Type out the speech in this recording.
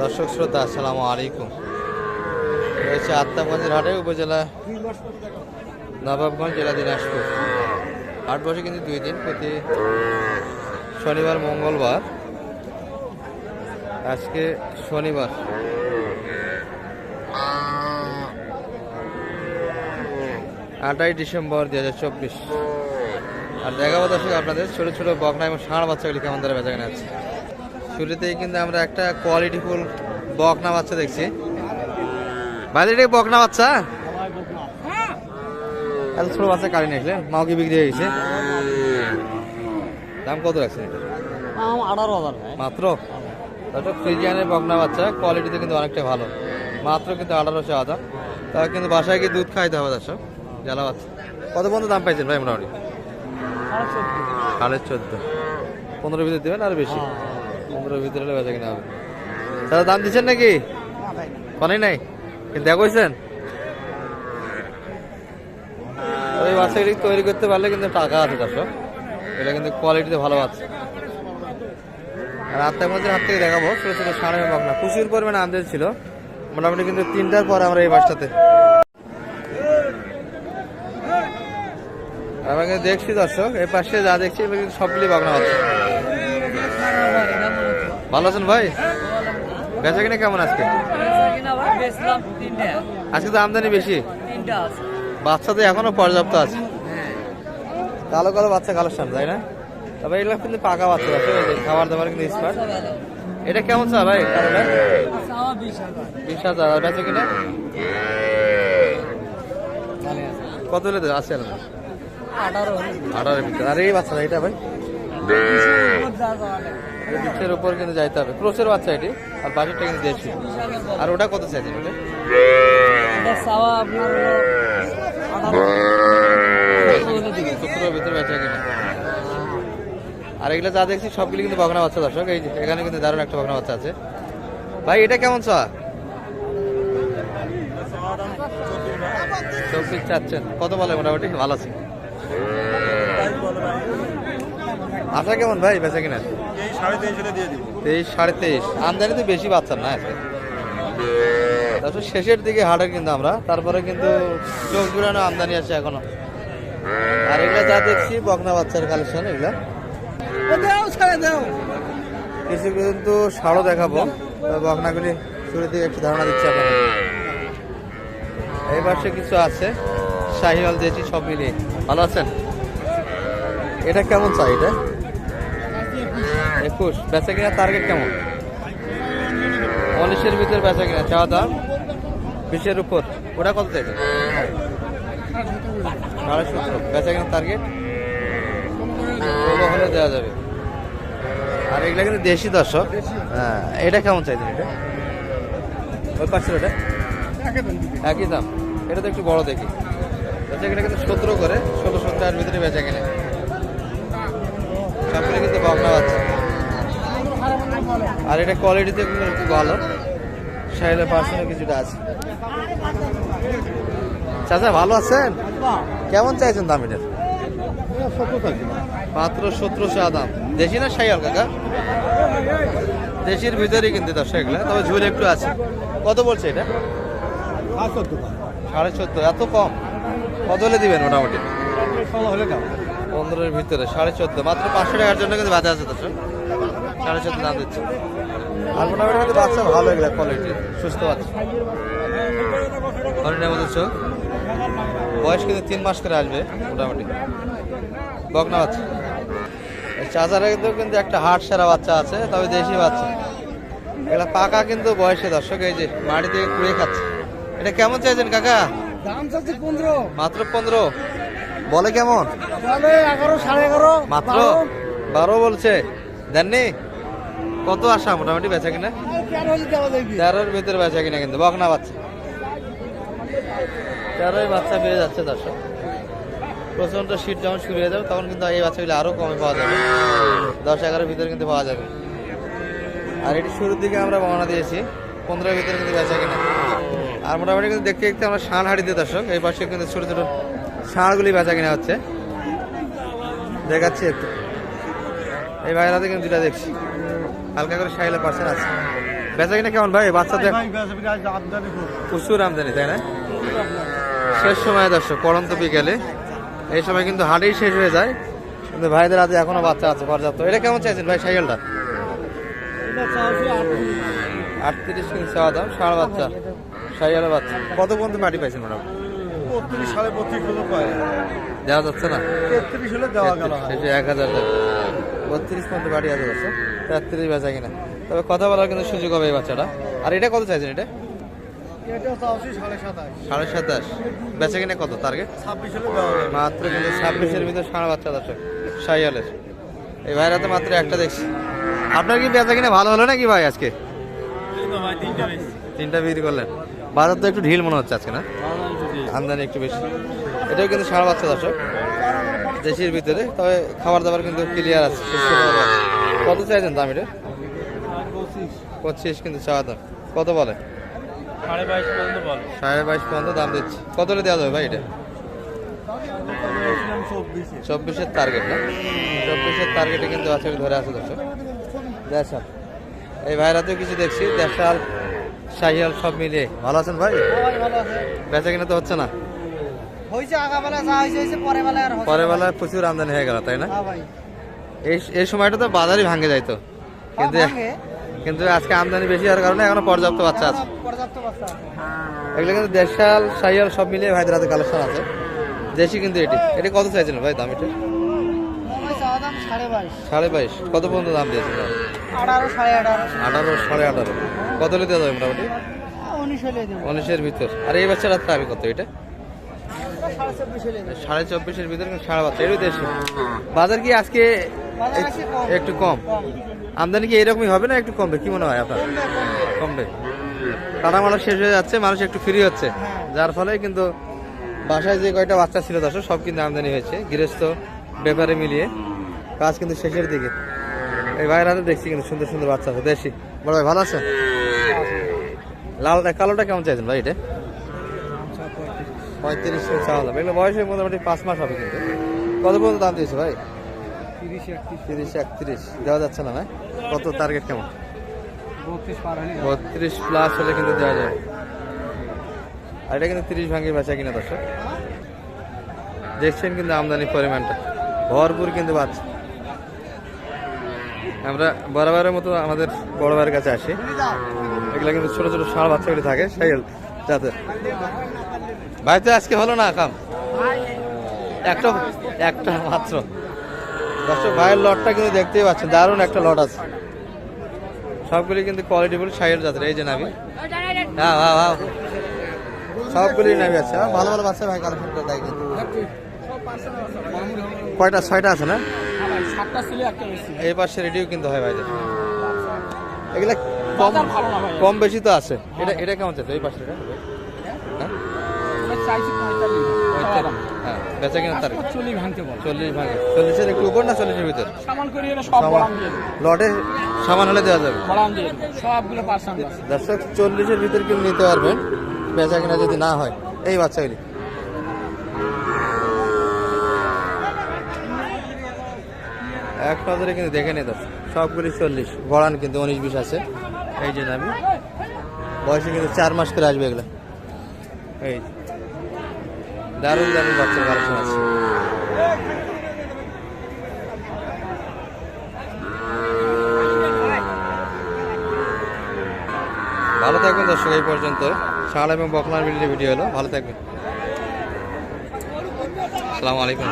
দর্শক শ্রোতা, আসসালামু আলাইকুম। রয়েছে আত্মাগঞ্জের হাটে উপজেলা, নবাবগঞ্জ জেলা দিনাজপুর। হাট বসে কিন্তু দুই দিন প্রতি শনিবার, মঙ্গলবার। আজকে শনিবার। আটাই ডিসেম্বর দুই হাজার চব্বিশ। আর দেখাবো দর্শক আপনাদের ছোট ছোট বকনা এবং ষাঁড় বাচ্চাগুলি কেমন ধরে বেচা কেনা আছে। শুরুতেই কিন্তু আমরা একটা কোয়ালিটি ফুল বকনা বাচ্চা দেখছি। ভাই এটা বকনা বাচ্চা? এত ছোট বাচ্চা কারি নিয়েছিলেন মাও কি বিক্রি হয়ে গেছে? দাম কত রাখছেন এটা? আঠারো হাজার মাত্র? ফ্রিজিয়ানের বকনা বাচ্চা কোয়ালিটিতে কিন্তু অনেকটা ভালো। মাত্র কিন্তু আঠারোশো আদা তা কিন্তু বাসায় গিয়ে দুধ খাইতে হবে দর্শক জ্বালা বাচ্চা। কত পর্যন্ত দাম পাইছেন ভাই মোটামুটি? সাড়ে চোদ্দ। পনেরো ভিতরে দেবেন আর বেশি? পনেরো ভিতরে হলে কিনা হবে। দাদা, দাম দিচ্ছেন নাকি? কনেই নাই? কিন্তু দেখছেন ওই বাচ্চাগুলি তৈরি করতে পারলে কিন্তু টাকা আছে দর্শক। এটা কিন্তু কোয়ালিটিতে ভালো বাচ্চা আর আত্মার মধ্যে হাত থেকে দেখাবো, ছোটো ছোটো সাড়ে বকনা। প্রচুর পরিমাণে আমদানি ছিল। মোটামুটি কিন্তু তিনটার পর আমরা এই বাসটাতে। আমরা কিন্তু দেখছি দর্শক এই পাশে যা দেখছি এগুলো কিন্তু সবগুলি বাগনা বাচ্চা ভালো আছেন ভাই? বেচা কিনা কেমন আজকে? আজকে তো আমদানি বেশি। বাচ্চা তো এখনও পর্যাপ্ত আছে। কালো কালো বাচ্চা কালেকশন, তাই না? তবে এগুলো কিন্তু পাকা বাচ্চা আছে খাবার দাবার কিন্তু স্মার্ট এটা কেমন চা ভাই? বিশ হাজার। আর বেচা কিনা? কত হলে আছে? আঠারো আঠারোর আর এই বাচ্চা এটা ভাই? এই উপর কিন্তু যাইতে হবে। ক্রোসের বাচ্চা এটি আর বাজেটটা কিন্তু দেশি। আর ওটা কত চাইছেন ওটা? ভিতরে বেচা কিনা। আর এগুলো যা দেখছি সবগুলি কিন্তু বগনা বাচ্চা দর্শক। এই এখানে কিন্তু দারুণ একটা বগনা বাচ্চা আছে। ভাই এটা কেমন চা? চব্বিশ চাচ্ছেন। কত বলে মোটামুটি? ভালো আছে। আশা কেমন ভাই বেচা কিনা? সাড়ে তেইশ সাড়ে তেইশ। আমদানি তো বেশি বাচ্চার না আজকে তারপর শেষের দিকে হাটের কিন্তু আমরা, তারপরে কিন্তু চোখ জুড়ানো আমদানি আছে এখনও। আর এগুলা যা দেখছি, বকনা বাচ্চার কালেকশন এগুলা। কিছু কিন্তু সারও দেখাবো বকনাগুলি শুরু থেকে একটু ধারণা দিচ্ছি আপনাদের। এই পাশে কিছু আছে, শাহিওয়াল দিয়েছি সব মিলিয়ে। ভালো আছেন? এটা কেমন চাই এটা? একুশ। বেচা কিনা টার্গেট কেমন? উনিশের ভিতরে বেচা কিনা চাওয়া দাম বিশের উপর। ওটা কত চাইছে সাড়ে সতেরো। বেচা কিনা টার্গেট ষোলো হলে দেওয়া যাবে। আর এগুলা কিন্তু দেশি দর্শক। হ্যাঁ এটা কেমন চাইছেন এটা? ওই পাশে ওটা একই দাম। এটা তো একটু বড় দেখি। বেচা কিনা কিন্তু সতেরো করে ষোলো সত্তরের ভিতরে বেচা কিনে সবগুলো কিন্তু বকনা বাচ্চা। আর এটা কোয়ালিটিতে কিন্তু একটু ভালো। সাইলে পার্সেন্টও কিছুটা আছে। চাচা ভালো আছেন? কেমন চাইছেন দাম এটার মাত্র সতেরোশো দাম। দেশি না সাইয়াল কাকা? দেশির ভিতরেই কিন্তু দশ এগুলা। তবে ঝুল একটু আছে। কত বলছে এটা? সাড়ে চোদ্দ এত কম? কত হলে দিবেন মোটামুটি? পনেরোর ভিতরে সাড়ে চোদ্দ মাত্র পাঁচশো টাকার জন্য কিন্তু বাজে আছে দশ সাড়ে চোদ্দ দাম দিচ্ছে। আর মোটামুটি কিন্তু বাচ্চা ভালো এগুলা কোয়ালিটি সুস্থ বাচ্চা হরিণের মতো চোখ। বয়স কিন্তু তিন মাস করে আসবে মোটামুটি। বকনা বাচ্চা। এই চাচারা কিন্তু কিন্তু একটা হাট সেরা বাচ্চা আছে তবে দেশি বাচ্চা। এগুলা পাকা কিন্তু বয়সে দর্শক এই যে মাটি থেকে কুড়িয়ে খাচ্ছে। এটা কেমন চাইছেন কাকা? দাম চাচ্ছি পনেরো। মাত্র পনেরো। বলে কেমন? এগারো সাড়ে এগারো। মাত্র বারো বলছে। দেননি? কত আশা মোটামুটি বেচা কিনা? তেরোর ভিতরে বেচা কিনা কিন্তু, বকনা বাচ্চা। তেরোই বাচ্চা পেয়ে যাচ্ছে দর্শক। প্রচণ্ড শীত যখন শুরু হয়ে যাবে, তখন কিন্তু এই বাচ্চাগুলো আরও কমে পাওয়া যাবে। দশ এগারোর ভিতরে কিন্তু পাওয়া যাবে। আর এটি শুরুর দিকে আমরা বর্ণনা দিয়েছি, পনেরোর ভিতরে কিন্তু বেচা কিনা। আর মোটামুটি কিন্তু দেখতে দেখতে আমরা ষাঁড় হাড়িতে দর্শক, এই পাশে কিন্তু ছোটো ছোটো ষাঁড়গুলি বেচা কিনা হচ্ছে। দেখাচ্ছি একটু। এই বাইরাতে কিন্তু দুটা দেখছি। হালকা করে সাইলে পার্সেন্ট আছে বেচা কিনা কেমন ভাই? বাচ্চাদের প্রচুর আমদানি তাই না? শেষ সময় দর্শক পড়ন্ত বিকেলে। এই সময় কিন্তু হাটেই শেষ হয়ে যায়। কিন্তু ভাইদের হাতে এখনও বাচ্চা আছে পর্যাপ্ত। এটা কেমন চাইছেন ভাই সাইকেলটা? আটত্রিশ। কিন্তু চাওয়া দাম ষাঁড় বাচ্চা সাইকেলের বাচ্চা। কত পর্যন্ত মাটি পাইছেন ম্যাডাম বত্রিশ সাড়ে বত্রিশ পায়। দেওয়া যাচ্ছে না? তেত্রিশ হলে দেওয়া গেল। এক হাজার টাকা বত্রিশ পর্যন্ত বাড়ি আছে তেত্রিশ বেচা কিনা। তবে কথা বলার কিন্তু সুযোগ হবে এই বাচ্চাটা। আর এটা কত চাইছেন এটা? সাড়ে সাতাশ। বেচা কিনা কত টার্গেট মাত্র কিন্তু ছাব্বিশের ভিতরে সাড়ে বাচ্চা দর্শক। সাইয়ালের এই ভাইরা তো মাত্র একটা দেখছি। আপনার কি বেচা কিনা ভালো হলো নাকি ভাই আজকে? তিনটা বিক্রি করলেন। বাজার তো একটু ঢিল মনে হচ্ছে আজকে না? আমদানি একটু বেশি। এটাও কিন্তু সাড়ে বাচ্চা দর্শক। দেশের ভিতরে। তবে খাবার দাবার কিন্তু ক্লিয়ার আছে। কত চাইছেন দাম এটা? পঁচিশ। কিন্তু চাওয়া দাম। কত বলে? সাড়ে বাইশ পর্যন্ত বল। সাড়ে বাইশ পর্যন্ত দাম দিচ্ছি। কত দেওয়া যাবে ভাই এটা? চব্বিশের টার্গেট না? চব্বিশের টার্গেটে কিন্তু আছে ধরে আছে দর্শক। দেড়শাল এই ভাইরাতেও কিছু দেখছি। দেড়শাল শাহিয়াল সব মিলিয়ে। ভালো আছেন ভাই? ভালো বেচা কিনা তো হচ্ছে না? পরে বেলায় প্রচুর আমদানি হয়ে গেল তাই না? হ্যাঁ এই এই সময়টা তো বাজারই ভাঙে যাইতো কিন্তু হ্যাঁ, কিন্তু আজকে আমদানি বেশি হওয়ার কারণে এখনও পর্যাপ্ত বাচ্চা আছে। পর্যাপ্ত বাচ্চা আছে। এগুলো কিন্তু দেশাল শাহিয়াল সব মিলিয়ে ভাইদের হাতে কালেকশন আছে। দেশি কিন্তু এটি। এটি কত চাইছেন ভাই দাম এটা? সাড়ে বাইশ। কত পর্যন্ত দাম আঠারো সাড়ে আঠারো। সাড়ে আঠারো। কত যাবে মোটামুটি? উনিশের ভিতর। আর এই কত এটা? সাড়ে চব্বিশের ভিতর সাড়ে বাচ্চা। এটাই দেশি। বাজার কি আজকে একটু কম। আমদানি কি এরকমই হবে না একটু কমবে? কি মনে হয় আপনার? কমবে। কমবে মানুষ শেষ হয়ে যাচ্ছে, মানুষ একটু ফ্রি হচ্ছে। যার ফলে কিন্তু বাসায় যে কয়টা বাচ্চা ছিল দশ সব কিন্তু আমদানি হয়েছে। গৃহস্থ, ব্যাপারে মিলিয়ে। কাজ কিন্তু শেষের দিকে। এই ভাইয়ের হাতে দেখছি কিন্তু সুন্দর সুন্দর বাচ্চা আছে। দেশি। বড় ভাই, ভালো আছে লালটা কালোটা কেমন চাইছেন ভাই এটা? পঁয়ত্রিশ চাওয়া যাবে এগুলো বয়সে মোটামুটি পাঁচ মাস হবে কিন্তু। কত পর্যন্ত দাম দিয়েছে ভাই? তিরিশ একত্রিশ। দেওয়া যাচ্ছে না না? কত টার্গেট কেমন? বত্রিশ প্লাস হলে কিন্তু দেওয়া যাবে। আর এটা কিন্তু তিরিশ বেচা কিনা দর্শক। দেখছেন কিন্তু আমদানির পরিমাণটা। ভরপুর কিন্তু বাচ্চা আমরা বরাবরের মতো আমাদের বড় ভাইয়ের কাছে আসি। এগুলো কিন্তু ছোট ছোট ষাঁড় বাচ্চাগুলি থাকে সাইকেল যাতে বাড়িতে আজকে হলো না কাম? একটা একটা মাত্র। দর্শক ভাইয়ের লটটা কিন্তু দেখতেই পাচ্ছেন দারুণ একটা লট আছে। সবগুলি কিন্তু কোয়ালিটি কোয়ালিটিফুল সাইকেল জাতের এই যে নাবি হ্যাঁ হ্যাঁ হ্যাঁ। সবগুলি নাবি আছে হ্যাঁ, ভালো ভালো বাচ্চা ভাই কালেকশন করে দেয় কিন্তু। কয়টা ছয়টা আছে না? এই পাশে রেডিও কিন্তু হয় ভাইদের এগুলা কম ভাই। কম বেশি তো আছে। এটা এটা কেমন চাচ্ছে এই পাশে এটা? হ্যাঁ হ্যাঁ বেচা কিনা তার চল্লিশ ভাঙতে বল। চল্লিশ ভাগে চল্লিশের একটু উপর না চল্লিশের ভিতর? সামান করি সব লটে সামান হলে দেওয়া যাবে। সবগুলো দর্শক চল্লিশের ভিতর কিন্তু নিতে পারবেন। বেচা কিনা যদি না হয়। এই বাচ্চাগুলি এক নজরে কিন্তু দেখে দর্শক সবগুলি চল্লিশ। গড়ান কিন্তু উনিশ বিশ আছে। এই যে আমি বয়সে কিন্তু চার মাস করে আসবে এগুলো। এই যে। দারুণ দারুণ বাচ্চার কালেকশন আছে। ভালো থাকবেন দর্শক, এই পর্যন্ত। শাল এবং বকলার মিলিয়ে ভিডিও হলো ভালো থাকবেন। আসসালামু আলাইকুম।